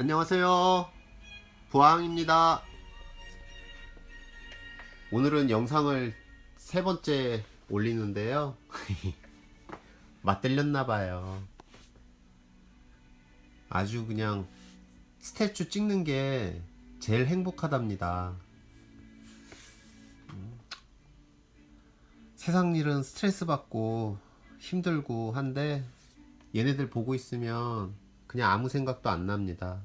안녕하세요. 부항입니다. 오늘은 영상을 세 번째 올리는데요. 맞들렸나봐요. 아주 그냥 스태츄 찍는 게 제일 행복하답니다. 음. 세상 일은 스트레스 받고 힘들고 한데 얘네들 보고 있으면 그냥 아무 생각도 안 납니다.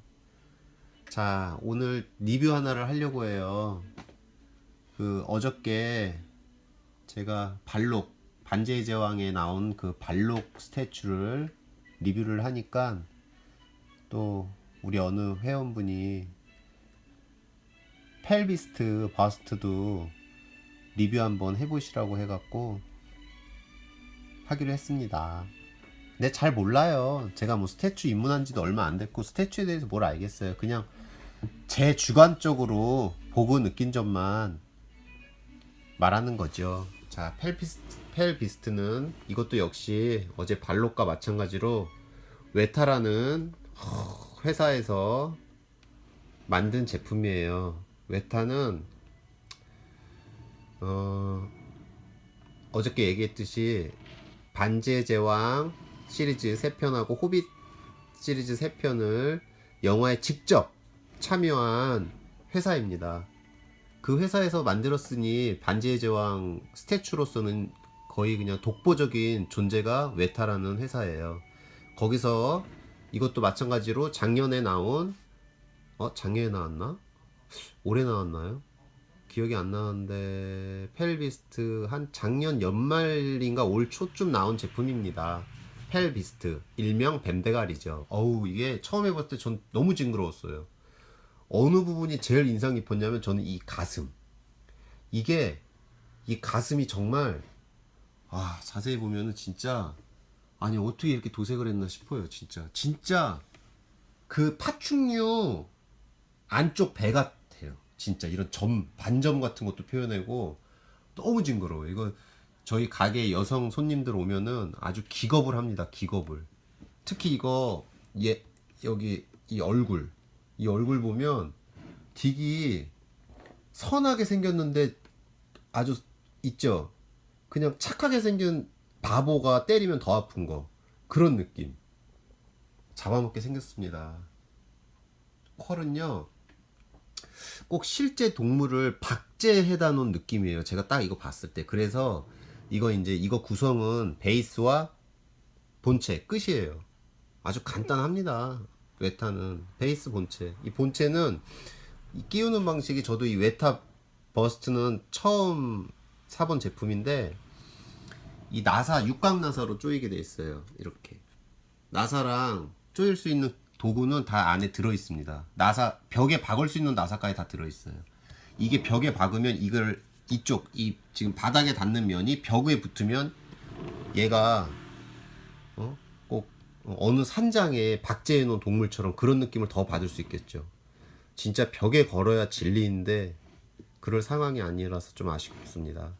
자, 오늘 리뷰 하나를 하려고 해요. 그 어저께 제가 발록 반지의 제왕에 나온 그 발록 스태츄를 리뷰를 하니까 또 우리 어느 회원분이 펠비스트 버스트도 리뷰 한번 해보시라고 해갖고 하기로 했습니다. 근데 잘 몰라요. 제가 뭐 스태츄 입문한 지도 얼마 안 됐고 스태츄에 대해서 뭘 알겠어요. 그냥 제 주관적으로 보고 느낀 점만 말하는 거죠. 자, 펠비스트, 펠비스트는 이것도 역시 어제 발록과 마찬가지로 웨타라는 회사에서 만든 제품이에요. 웨타는 어, 어저께 얘기했듯이 반지의 제왕 시리즈 3편하고 호빗 시리즈 3편을 영화에 직접 참여한 회사입니다. 그 회사에서 만들었으니 반지의 제왕 스태츄로서는 거의 그냥 독보적인 존재가 웨타라는 회사예요. 거기서 이것도 마찬가지로 작년에 나온 어 작년에 나왔나? 올해 나왔나요? 기억이 안 나는데 펠비스트 한 작년 연말인가 올 초쯤 나온 제품입니다. 펠비스트 일명 뱀대가리죠. 어우 이게 처음 해봤을 때 전 너무 징그러웠어요. 어느 부분이 제일 인상 깊었냐면 저는 이 가슴. 이게 이 가슴이 정말 아 자세히 보면은 진짜 아니 어떻게 이렇게 도색을 했나 싶어요 진짜 진짜 그 파충류 안쪽 배 같아요 진짜 이런 점 반점 같은 것도 표현하고 너무 징그러워요 이거 저희 가게 여성 손님들 오면은 아주 기겁을 합니다 기겁을 특히 이거 얘 여기 이 얼굴 이 얼굴 보면 딕이 선하게 생겼는데 아주 있죠. 그냥 착하게 생긴 바보가 때리면 더 아픈 거 그런 느낌. 잡아먹게 생겼습니다. 컬은요 꼭 실제 동물을 박제해다 놓은 느낌이에요. 제가 딱 이거 봤을 때 그래서 이거 이제 이거 구성은 베이스와 본체 끝이에요. 아주 간단합니다. 웨타는 베이스 본체. 이 본체는 이 끼우는 방식이 저도 이 웨타 버스트는 처음 사본 제품인데 이 나사 육각 나사로 조이게 돼 있어요. 이렇게 나사랑 조일 수 있는 도구는 다 안에 들어 있습니다. 나사 벽에 박을 수 있는 나사까지 다 들어 있어요. 이게 벽에 박으면 이걸 이쪽 이 지금 바닥에 닿는 면이 벽에 붙으면 얘가 어? 꼭 어느 산장에 박제해 놓은 동물처럼 그런 느낌을 더 받을 수 있겠죠. 진짜 벽에 걸어야 진리인데 그럴 상황이 아니라서 좀 아쉽습니다.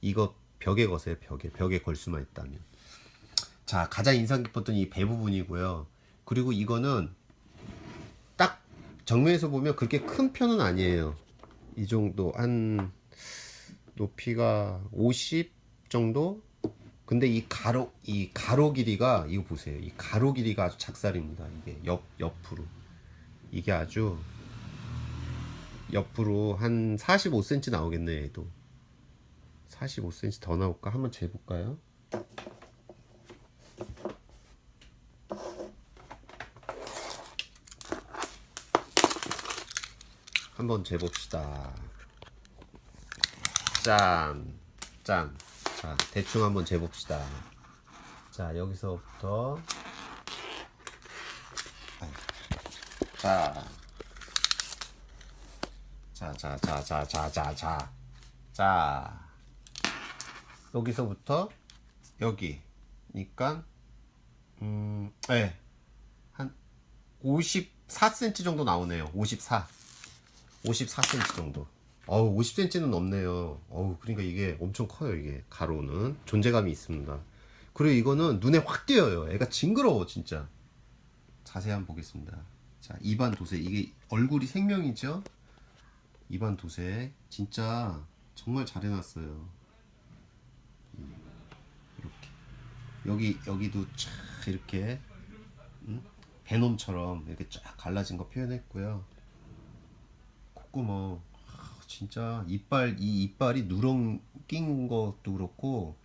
이거 벽에 거세요, 벽에. 벽에 걸 수만 있다면. 자, 가장 인상 깊었던 이 배 부분이고요. 그리고 이거는 딱 정면에서 보면 그렇게 큰 편은 아니에요. 이 정도 한 높이가 50 정도? 근데 이 가로 이 가로 길이가 이거 보세요. 이 가로 길이가 아주 작살입니다. 이게 옆 옆으로. 이게 아주 옆으로 한 45cm 나오겠네 얘도 45cm 더 나올까? 한번 재볼까요? 한번 재봅시다 짠! 짠! 자 대충 한번 재봅시다 자 여기서부터 자 자, 자, 자, 자, 자, 자, 자. 자. 여기서부터 여기. 니까 음, 예. 한 54cm 정도 나오네요. 54. 54cm 정도. 어우, 50cm는 넘네요. 어우, 그러니까 이게 엄청 커요, 이게. 가로는. 존재감이 있습니다. 그리고 이거는 눈에 확 띄어요. 애가 징그러워, 진짜. 자세히 한번 보겠습니다. 자, 이반 도색. 이게 얼굴이 생명이죠? 이반 도색. 진짜 정말 잘 해놨어요. 음, 이렇게. 여기, 여기도 쫙 이렇게, 음? 베놈처럼 이렇게 쫙 갈라진 거 표현했고요. 콧구멍. 아, 진짜 이빨, 이 이빨이 누렁 낀 것도 그렇고,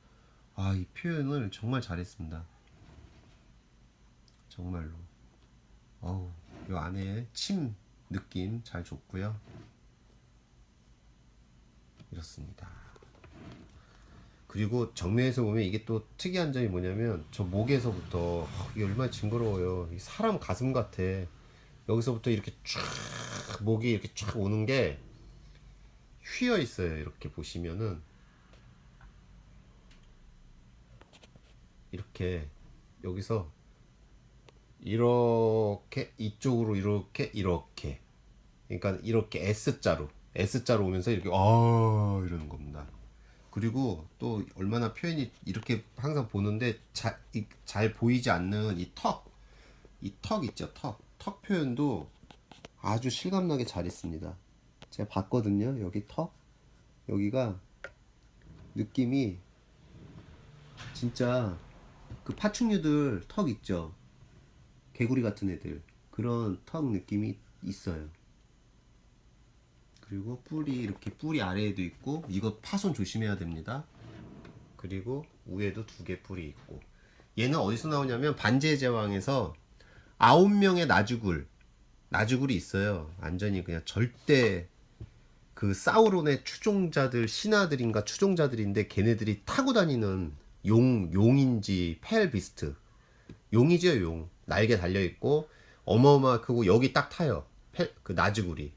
아, 이 표현을 정말 잘했습니다. 정말로. 어우, 요 안에 침 느낌 잘 줬고요. 이렇습니다. 그리고 정면에서 보면 이게 또 특이한 점이 뭐냐면 저 목에서부터 어, 이게 얼마나 징그러워요. 이 사람 가슴 같아. 여기서부터 이렇게 쫙 목이 이렇게 쫙 오는 게 휘어 있어요. 이렇게 보시면은 이렇게 여기서 이렇게 이쪽으로 이렇게 이렇게 그러니까 이렇게 S자로 S자로 오면서 이렇게 아 이러는 겁니다. 그리고 또 얼마나 표현이 이렇게 항상 보는데 자, 이, 잘 보이지 않는 이 턱, 이 턱 있죠 턱, 턱 표현도 아주 실감나게 잘했습니다. 제가 봤거든요 여기 턱 여기가 느낌이 진짜 그 파충류들 턱 있죠 개구리 같은 애들 그런 턱 느낌이 있어요. 그리고 뿔이 이렇게 뿔이 아래에도 있고 이거 파손 조심해야 됩니다. 그리고 위에도 두개 뿔이 있고 얘는 어디서 나오냐면 반지의 제왕에서 아홉 명의 나주굴 나주굴이 있어요. 완전히 그냥 절대 그 사우론의 추종자들 신하들인가 추종자들인데 걔네들이 타고 다니는 용 용인지 펠 비스트. 용이죠 용. 날개 달려 있고 어마어마 크고 여기 딱 타요. 펠, 그 나주굴이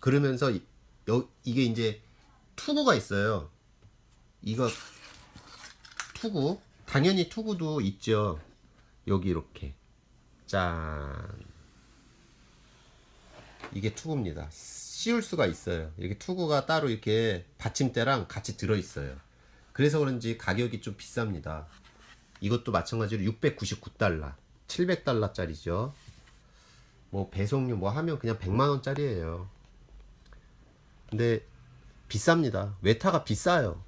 그러면서 이- 여, 이게 이제 투구가 있어요. 이거 투구. 당연히 투구도 있죠. 여기 이렇게. 짠 이게 투구입니다 씌울 수가 있어요 이렇게 투구가 따로 이렇게 받침대랑 같이 들어 있어요 그래서 그런지 가격이 좀 비쌉니다 이것도 마찬가지로 699달러, 700달러짜리죠. 뭐 배송료 뭐 하면 그냥 100만 원짜리예요. 근데 비쌉니다. 외타가 비싸요.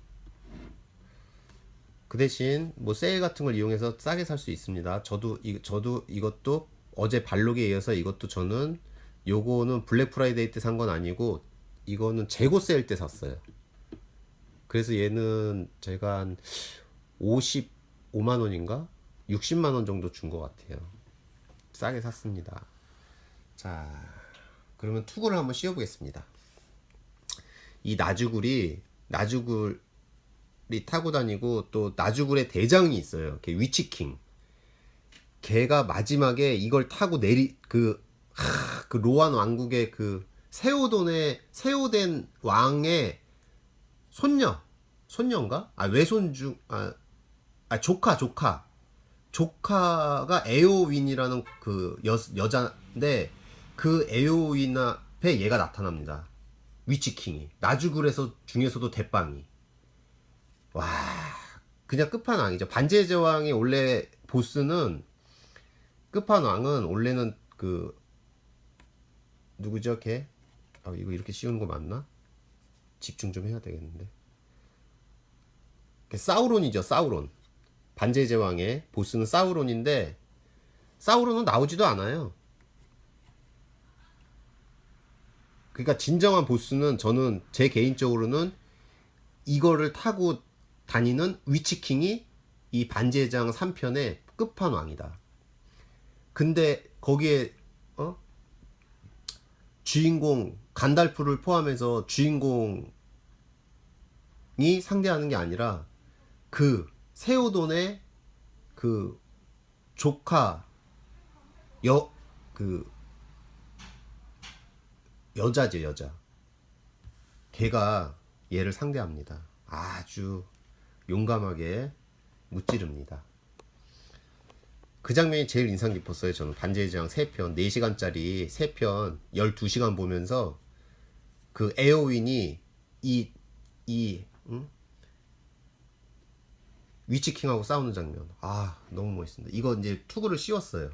그 대신 뭐 세일 같은 걸 이용해서 싸게 살 수 있습니다. 저도 이 저도 이것도 어제 발록에 이어서 이것도 저는 요거는 블랙 프라이데이 때 산 건 아니고 이거는 재고 세일 때 샀어요. 그래서 얘는 제가 한 55만 원인가 60만 원 정도 준 것 같아요. 싸게 샀습니다. 자, 그러면 투구를 한번 씌워보겠습니다. 이 나주굴이 나주굴이 타고 다니고 또 나주굴의 대장이 있어요. 걔 위치킹. 걔가 마지막에 이걸 타고 내리 그, 하, 그 로안 왕국의 그 세오돈의 세오된 왕의 손녀 손녀인가? 아 외손 중 아, 아 조카 조카 조카가 에오윈이라는 그 여, 여자인데 그 에오윈 앞에 얘가 나타납니다. 위치킹이 나주굴에서 중에서도 대빵이 와 그냥 끝판왕이죠. 반지의 제왕의 원래 보스는 끝판왕은 원래는 그 누구죠 걔? 아 이거 이렇게 씌우는 거 맞나? 집중 좀 해야 되겠는데. 그 사우론이죠, 사우론. 반지의 제왕의 보스는 사우론인데 사우론은 나오지도 않아요. 그러니까 진정한 보스는 저는 제 개인적으로는 이거를 타고 다니는 위치킹이 이 제왕 3편의 끝판왕이다. 근데 거기에 어? 주인공 간달프를 포함해서 주인공이 상대하는 게 아니라 그 세오돈의 그 조카 여 그 여자죠 여자. 걔가 얘를 상대합니다. 아주 용감하게 무찌릅니다 그 장면이 제일 인상 깊었어요 저는 반지의 제왕 3편 4시간짜리 3편 12시간 보면서 그 에어윈이 이, 이, 응? 위치킹하고 싸우는 장면. 아, 너무 멋있습니다. 이거 이제 투구를 씌웠어요.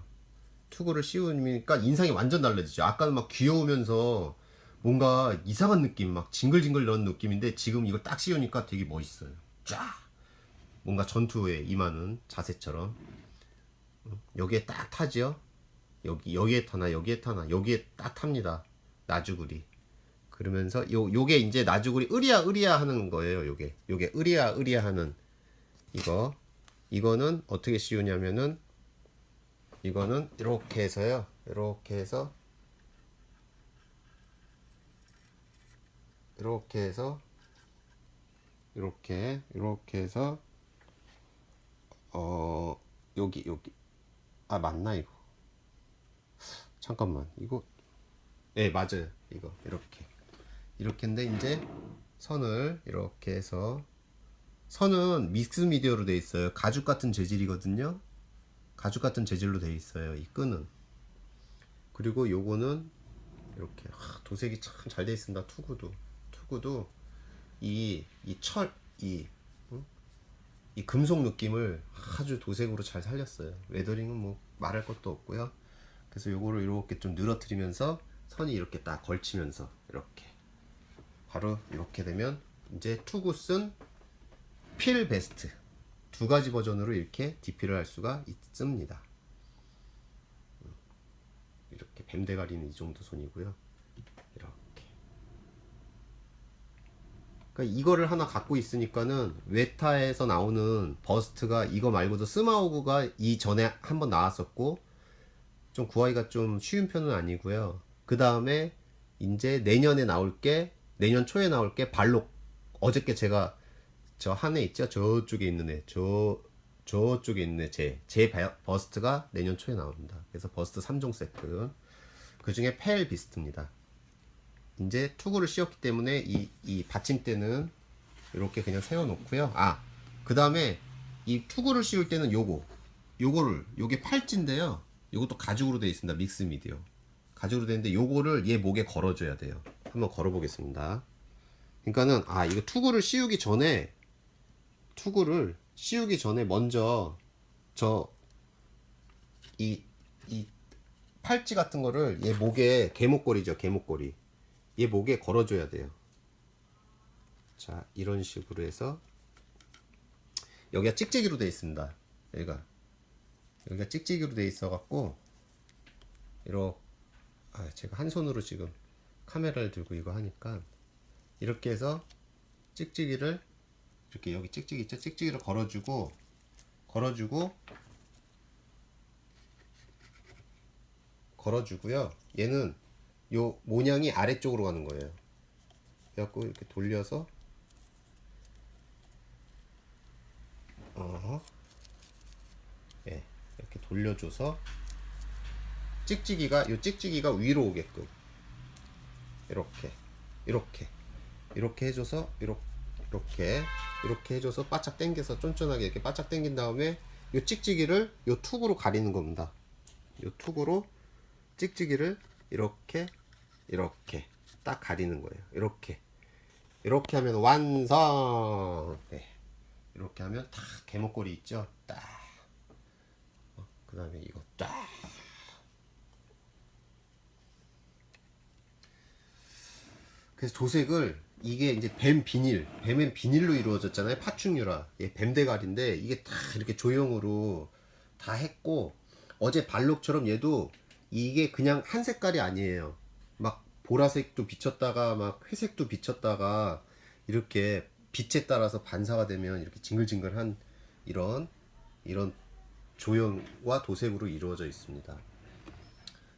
투구를 씌우니까 인상이 완전 달라지죠. 아까는 막 귀여우면서 뭔가 이상한 느낌, 막 징글징글 넣은 느낌인데 지금 이걸 딱 씌우니까 되게 멋있어요. 쫙! 뭔가 전투에 임하는 자세처럼. 응? 여기에 딱 타지요? 여기, 여기에 타나, 여기에 타나, 여기에 딱 탑니다. 나주구리. 그러면서 요, 요게 이제 나주구리 으리야, 으리야 하는 거예요. 요게. 요게 으리야, 으리야 하는 이거. 이거는 어떻게 씌우냐면은 이거는 이렇게 해서요. 이렇게 해서 이렇게 해서 이렇게 이렇게 해서 어 여기 여기 아 맞나 이거? 잠깐만 이거? 네 맞아요. 이거 이렇게. 이렇게인데 이제 선을 이렇게 해서 선은 믹스 미디어로 돼 있어요. 가죽 같은 재질이거든요. 가죽 같은 재질로 돼 있어요 이 끈은. 그리고 요거는 이렇게 하, 도색이 참 잘 돼 있습니다. 투구도. 투구도 이 이 철이 이 금속 느낌을 아주 도색으로 잘 살렸어요. 웨더링은 뭐 말할 것도 없고요. 그래서 요거를 이렇게 좀 늘어뜨리면서 선이 이렇게 딱 걸치면서 이렇게. 바로 이렇게 되면 이제 투구 쓴 필 베스트. 두 가지 버전으로 이렇게 DP를 할 수가 있습니다. 이렇게 뱀대가리는 이 정도 손이고요. 이렇게. 그러니까 이거를 하나 갖고 있으니까는 웨타에서 나오는 버스트가 이거 말고도 스마우그가 이 전에 한번 나왔었고 좀 구하기가 좀 쉬운 편은 아니고요. 그 다음에 이제 내년에 나올 게 내년 초에 나올 게 발록 어저께 제가 저한애 있죠 저쪽에 있는 애저 저쪽에 있는 애제제 버스트가 내년 초에 나옵니다. 그래서 버스트 3종 세트 그 중에 펠 비스트입니다. 이제 투구를 씌웠기 때문에 이, 이 받침대는 이렇게 그냥 세워놓고요. 아, 그 다음에 이 투구를 씌울 때는 요거, 요거를, 요게 팔찌인데요. 요것도 가죽으로 되어 있습니다. 믹스 미디어. 가죽으로 되어 있는데 요거를 얘 목에 걸어줘야 돼요. 한번 걸어보겠습니다. 그러니까는, 아, 이거 투구를 씌우기 전에, 투구를 씌우기 전에 먼저 저, 이, 이 팔찌 같은 거를 얘 목에 개목걸이죠. 개목걸이. 얘 목에 걸어줘야 돼요. 자, 이런 식으로 해서 여기가 찍찍이로 되어 있습니다. 여기가 여기가 찍찍이로 되어 있어 갖고 이렇게 아, 제가 한 손으로 지금 카메라를 들고 이거 하니까 이렇게 해서 찍찍이를 이렇게 여기 찍찍이 있죠? 찍찍이를 걸어주고 걸어주고 걸어주고요. 얘는 요 모양이 아래쪽으로 가는 거예요. 그래갖고 이렇게 돌려서 어, 예, 이렇게 돌려줘서 찍찍이가 요 찍찍이가 위로 오게끔 이렇게 이렇게 이렇게 해줘서 이렇게 이렇게 이렇게 해줘서 바짝 당겨서 쫀쫀하게 이렇게 바짝 당긴 다음에 요 찍찍이를 요 툭으로 가리는 겁니다. 요 툭으로 찍찍이를 이렇게 이렇게 딱 가리는 거예요. 이렇게 이렇게 하면 완성. 네. 이렇게 하면 딱 개목걸이 있죠. 딱. 어, 그다음에 이거 딱. 그래서 도색을 이게 이제 뱀 비닐, 뱀은 비닐로 이루어졌잖아요. 파충류라. 예, 뱀 대가리인데 이게 다 이렇게 조형으로 다 했고 어제 발록처럼 얘도 이게 그냥 한 색깔이 아니에요. 막 보라색도 비쳤다가 막 회색도 비쳤다가 이렇게 빛에 따라서 반사가 되면 이렇게 징글징글한 이런 이런 조형과 도색으로 이루어져 있습니다.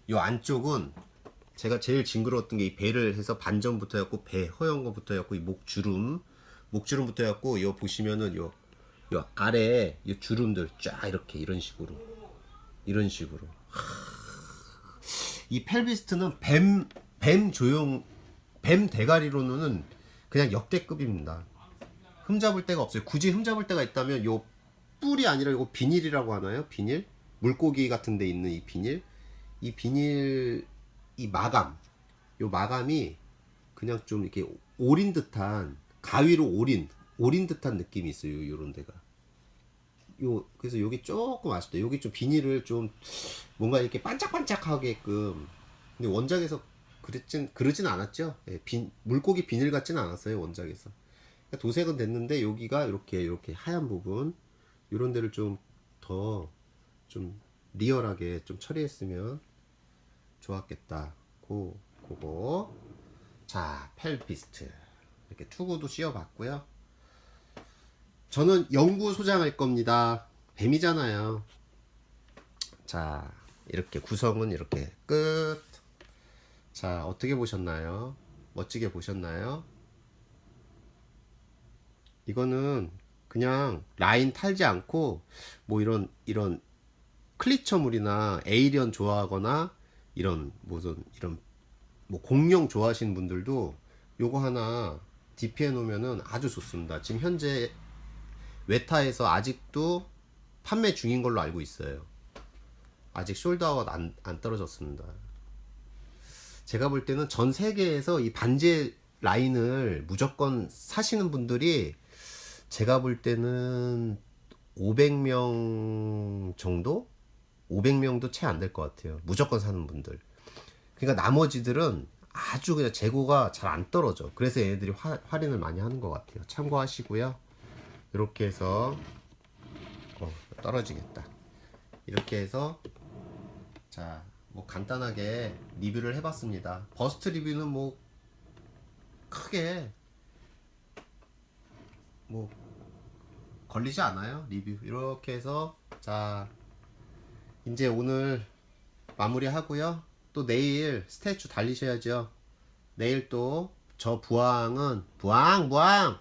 이 안쪽은 제가 제일 징그러웠던 게 이 배를 해서 반점부터 해갖고 배 허연 거부터 해갖고 이 목주름 목주름부터 해갖고 요 보시면은 요, 요 아래 이 주름들 쫙 이렇게 이런 식으로 이런 식으로 이 펠비스트는 뱀, 뱀 조형, 뱀 대가리로는 그냥 역대급입니다. 흠잡을 데가 없어요. 굳이 흠잡을 데가 있다면 요 뿔이 아니라 이거 비닐이라고 하나요? 비닐? 물고기 같은 데 있는 이 비닐? 이 비닐, 이 마감. 요 마감이 그냥 좀 이렇게 오린 듯한, 가위로 오린, 오린 듯한 느낌이 있어요. 요런 데가. 요 그래서 여기 조금 아쉽다. 여기 좀 비닐을 좀 뭔가 이렇게 반짝반짝하게끔. 근데 원작에서 그랬진 그러진 않았죠. 예, 빈 물고기 비닐 같진 않았어요 원작에서. 그러니까 도색은 됐는데 여기가 이렇게 이렇게 하얀 부분 이런 데를 좀 더좀 리얼하게 좀 처리했으면 좋았겠다. 고 그거. 자 펠피스트 이렇게 투구도 씌워봤고요. 저는 연구 소장할 겁니다. 뱀이잖아요. 자, 이렇게 구성은 이렇게 끝. 자, 어떻게 보셨나요? 멋지게 보셨나요? 이거는 그냥 라인 탈지 않고 뭐 이런 이런 클리처물이나 에이리언 좋아하거나 이런 무슨 이런 뭐 공룡 좋아하시는 분들도 요거 하나 DP해 놓으면은 아주 좋습니다. 지금 현재 웨타에서 아직도 판매 중인 걸로 알고 있어요. 아직 숄드아웃 안, 안 떨어졌습니다. 제가 볼 때는 전 세계에서 이 반지 라인을 무조건 사시는 분들이 제가 볼 때는 500명 정도? 500명도 채 안 될 것 같아요. 무조건 사는 분들. 그러니까 나머지들은 아주 그냥 재고가 잘 안 떨어져. 그래서 얘네들이 화, 할인을 많이 하는 것 같아요. 참고하시고요. 이렇게 해서 어, 떨어지겠다. 이렇게 해서 자, 뭐 간단하게 리뷰를 해봤습니다. 버스트 리뷰는 뭐 크게 뭐 걸리지 않아요. 리뷰 이렇게 해서 자 이제 오늘 마무리 하고요. 또 내일 스태츄 달리셔야죠. 내일 또 저 부항은 부항 부항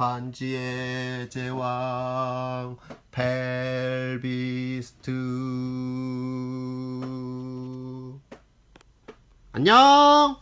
반지의 제왕 벨비스트. 안녕!